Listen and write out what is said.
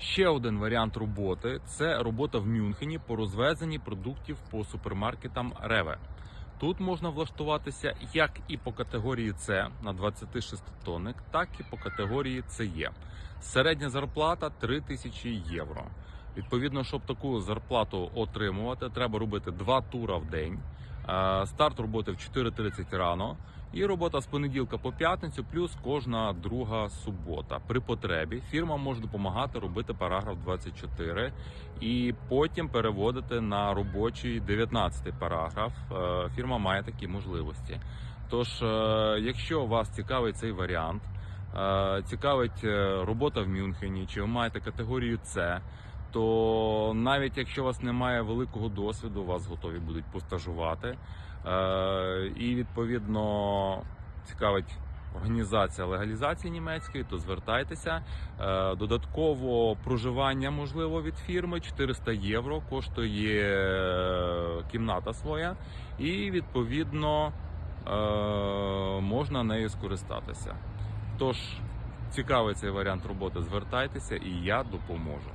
Ще один варіант роботи це робота в Мюнхені по розвезенні продуктів по супермаркетам Реве. Тут можна влаштуватися як і по категорії С на 26 тонник, так і по категорії СЕ. Середня зарплата 3000 євро. Відповідно, щоб таку зарплату отримувати, треба робити два тура в день. Е, Старт роботи в 4.30 рано. І робота з понеділка по п'ятницю, плюс кожна друга субота. При потребі фірма може допомагати робити параграф 24 і потім переводити на робочий 19 параграф. Е, Фірма має такі можливості. Тож, е, якщо вас цікавить цей варіант, цікавить робота в Мюнхені, чи ви маєте категорію С, то навіть якщо у вас немає великого досвіду, вас готові будуть постажувати. Е, І відповідно цікавить організація легалізації німецької, то звертайтеся. Е, Додатково проживання можливо від фірми 400 євро коштує е, кімната своя, і відповідно можна нею скористатися. Тож цікавий цей варіант роботи, звертайтеся, і я допоможу.